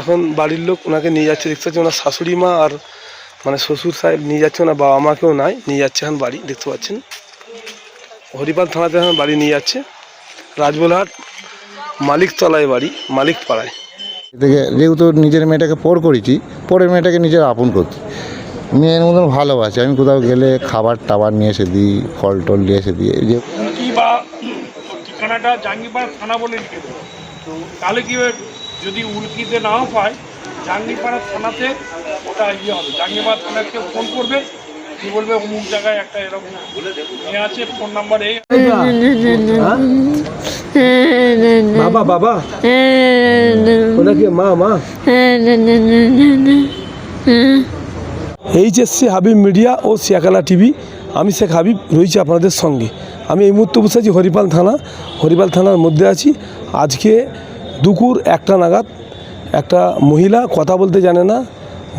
এখন বাড়ির লোক ওনাকে নিয়ে যাচ্ছে। দেখতে পাচ্ছি ওনার শাশুড়ি মা আর মানে শ্বশুর সাহেব নিয়ে যাচ্ছে ওনার বাবা মাকেও নাই নিয়ে যাচ্ছে এখন বাড়ি দেখতে পাচ্ছেন। হরিপাল থানাতে এখন বাড়ি নিয়ে যাচ্ছে। রাজবোলহাট মালিকতলায় বাড়ি মালিক পাড়ায় থেকে যেহেতু নিজের মেয়েটাকে পর করেছি পরের মেয়েটাকে নিজের আপন করছি। মেয়ের মতন ভালোবাসে। আমি কোথাও গেলে খাবার টাবার নিয়ে এসে দিই ফল টল নিয়ে এসে দিই। এই যে ঠিকানাটা জাঙ্গিপাড়া থানা বলে লিখে দেবো। তো তাহলে কি যদি উল্কিতে নাও পায় জাঙ্গিপাড়া থানাতে ওটা ইয়ে হবে। জাঙ্গিপাড়া থানাকে ফোন করবে কি বলবে অমুক জায়গায় একটা এরকম নিয়ে আছে ফোন নাম্বার এই বাবা বাবা। ওটা কি মা মা? এইচএসসি হাবিব মিডিয়া ও সিয়াকালা টিভি আমি শেখ হাবিব রয়েছি আপনাদের সঙ্গে। আমি এই মুহূর্তে বসে আছি হরিপাল থানা। হরিপাল থানার মধ্যে আছি। আজকে দুপুর একটা নাগাদ একটা মহিলা কথা বলতে জানে না,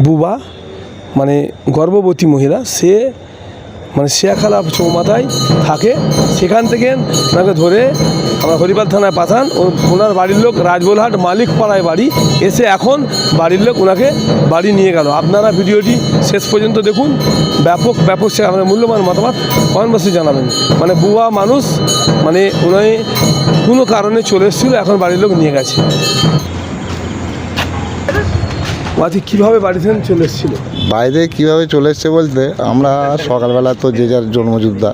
বুবা মানে গর্ভবতী মহিলা, সে মানে শেয়াখালা চৌমাথায় থাকে, সেখান থেকে ওনাকে ধরে আমরা হরিপাল থানায় পাঠান ও ওনার বাড়ির লোক রাজবোলহাট মালিক পাড়ায় বাড়ি। এসে এখন বাড়ির লোক ওনাকে বাড়ি নিয়ে গেল। আপনারা ভিডিওটি শেষ পর্যন্ত দেখুন। ব্যাপক ব্যাপক সে আমাদের মূল্যবান মতামত কমেন্ট জানাবেন। মানে বুয়া মানুষ মানে উনি কোনো কারণে চলে এসেছিল, এখন বাড়ির লোক নিয়ে গেছে। মাঝে কীভাবে বাড়ি থেকে চলে এসেছিল? বাইরে কীভাবে চলে এসছে বলতে, আমরা সকালবেলা তো যে যার জন্মযোদ্ধা,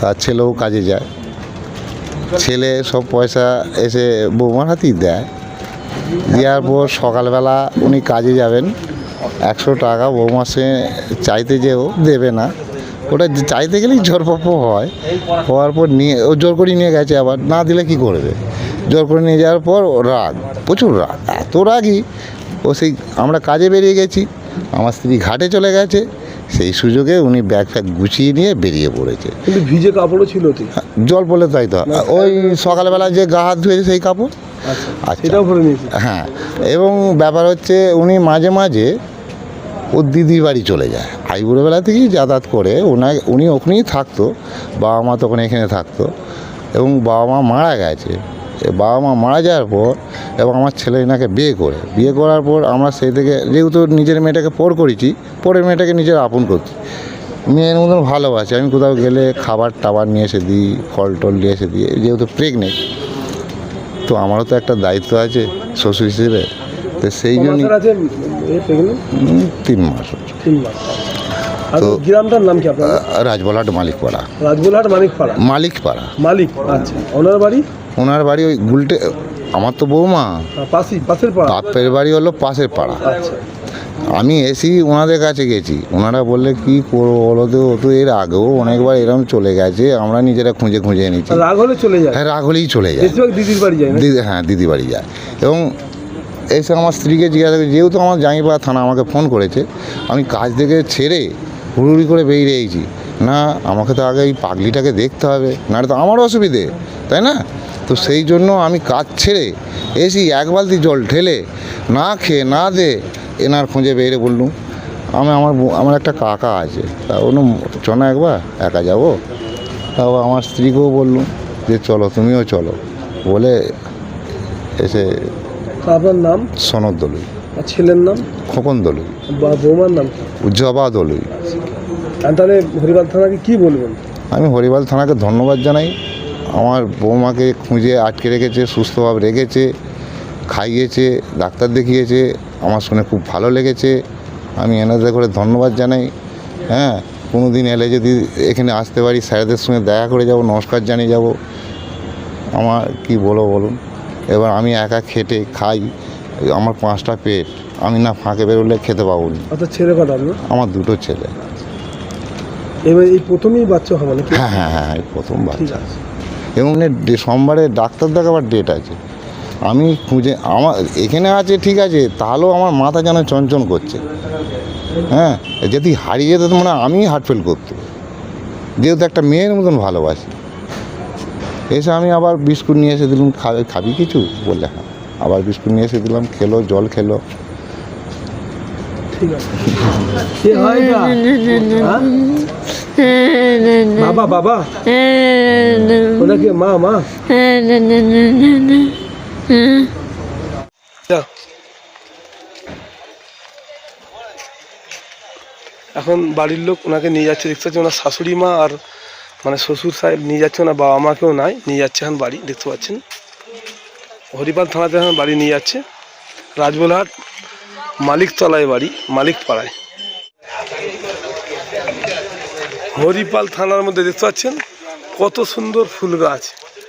তার ছেলেও কাজে যায়। ছেলে সব পয়সা এসে বৌমার হাতেই দেয়। দেওয়ার পর সকালবেলা উনি কাজে যাবেন, একশো টাকা বৌমার সে চাইতে যেও দেবে না। ওটা চাইতে গেলেই ঝড়পপ হয়। হওয়ার পর নিয়ে, ও জোর করে নিয়ে গেছে আবার, না দিলে কি করবে? জোর করে নিয়ে যাওয়ার পর রাগ, প্রচুর রাগ, এত রাগই ও সেই আমরা কাজে বেরিয়ে গেছি। আমার স্ত্রী ঘাটে চলে গেছে। সেই সুযোগে উনি ব্যাগ ফ্যাগ গুছিয়ে নিয়ে বেরিয়ে পড়েছে। কিন্তু ভিজে কাপড়ও ছিল তো? জল পড়লে তাই তো। ওই সকালবেলা যে গা হাত ধুয়েছে সেই কাপড়। আচ্ছা আচ্ছা। সেটাও ভরে নিয়েছি? হ্যাঁ এবং ব্যাপার হচ্ছে উনি মাঝে মাঝে ওর দিদির বাড়ি চলে যায়। আইবুড়োবেলা থেকেই যাতায়াত করে। ওনা উনি ওখানেই থাকতো বাবা মা তখন এখানে থাকতো এবং বাবা মা মারা গেছে। বাবা মা মারা যাওয়ার পর এবং আমার ছেলে এনাকে বিয়ে করে। বিয়ে করার পর আমরা সেই থেকে যেহেতু নিজের মেয়েটাকে পর করেছি পরের মেয়েটাকে নিজের আপন করছি। মেয়ের মতন ভালোবাসে। আমি কোথাও গেলে খাবার টাবার নিয়ে এসে দিই ফল টল নিয়ে এসে দিই যেহেতু প্রেগনেন্ট তো আমারও তো একটা দায়িত্ব আছে শ্বশুর হিসেবে। তো সেই জন্য? তিন মাস। তিন তো- গ্রামটার নাম কি আপনার? রাজবলাট মালিকপাড়া। রাজগোলহাট মানিকপাড়া মালিকপাড়া। মালিক আচ্ছা। ওনার বাড়ি? ওনার বাড়ি ওই গুলটে আমার তো বৌমা। পাড়া। বাপের বাড়ি হলো পাশের পাড়া। আচ্ছা। আমি এসি ওনাদের কাছে গেছি। ওনারা বললে কি করব বলো তো? ও তো এর আগেও অনেকবার এরকম চলে গেছে। আমরা নিজেরা খুঁজে খুঁজে এনেছি রাগ হলে চলে যায়। হ্যাঁ রাগ হলেই চলে যায়। দিদির বাড়ি যায় দিদি হ্যাঁ দিদি বাড়ি যায়। এবং এসে আমার স্ত্রীকে জিজ্ঞাসা করি যেহেতু আমার জাঙ্গিপাড়া থানা আমাকে ফোন করেছে আমি কাজ থেকে ছেড়ে হুড়ুড়ি করে বেরিয়ে না আমাকে তো আগে এই পাগলিটাকে দেখতে হবে। নাহলে তো আমার অসুবিধে তাই না? তো সেই জন্য আমি কাজ ছেড়ে এসি এক বালতি জল ঢেলে না খেয়ে না দে এনার খুঁজে বেরিয়ে বললুম আমি আমার আমার একটা কাকা আছে তা বলল চ না একবার একা যাব? তাও আমার স্ত্রীকেও বললুম যে চলো তুমিও চলো। বলে এসে তা আপনার নাম? সনদ দলুই। ছেলের নাম? খোকন দলুই। বা বৌমার নাম? জবা দলুই। তাহলে হরিবাল থানাকে কি বলবেন? আমি হরিবাল থানাকে ধন্যবাদ জানাই। আমার বৌমাকে খুঁজে আটকে রেখেছে সুস্থভাবে রেখেছে খাইয়েছে ডাক্তার দেখিয়েছে আমার শুনে খুব ভালো লেগেছে। আমি এনাদের করে ধন্যবাদ জানাই। হ্যাঁ কোনো দিন এলে যদি এখানে আসতে পারি স্যারদের সঙ্গে দেখা করে যাব নমস্কার জানিয়ে যাব। আমার কি বলো বলুন? এবার আমি একা খেটে খাই আমার পাঁচটা পেট। আমি না ফাঁকে বেরোলে খেতে পাবো না। ছেলে কটা আমার দুটো ছেলে। এবার এই প্রথমেই বাচ্চা হবে হ্যাঁ হ্যাঁ হ্যাঁ প্রথম বাচ্চা। এবং সোমবারে ডাক্তার দেখাবার ডেট আছে। আমি খুঁজে আমার এখানে আছে ঠিক আছে তাহলেও আমার মাথা যেন চঞ্চন করছে। হ্যাঁ যদি হারিয়ে যেত মানে আমি হার্ট ফেল করতো। যেহেতু একটা মেয়ের মতন ভালোবাসি। এসে আমি আবার বিস্কুট নিয়ে এসে দিলাম খাবে খাবি কিছু? বললে হ্যাঁ। আবার বিস্কুট নিয়ে এসে দিলাম খেলো জল খেলো। ঠিক আছে। বাবা বাবা। মা মা? এখন বাড়ির লোক ওনাকে নিয়ে যাচ্ছে। দেখতে পাচ্ছি ওনার শাশুড়ি মা আর মানে শ্বশুর সাহেব নিয়ে যাচ্ছে, ওনার বাবা মাকেও নাই, নিয়ে যাচ্ছে এখন বাড়ি, দেখতে পাচ্ছেন। হরিপাল থানাতে এখন বাড়ি নিয়ে যাচ্ছে। রাজবোলহাট মালিকতলায় বাড়ি মালিক পাড়ায় হরিপাল থানার মধ্যে দেখতে পাচ্ছেন? কত সুন্দর ফুল গাছ।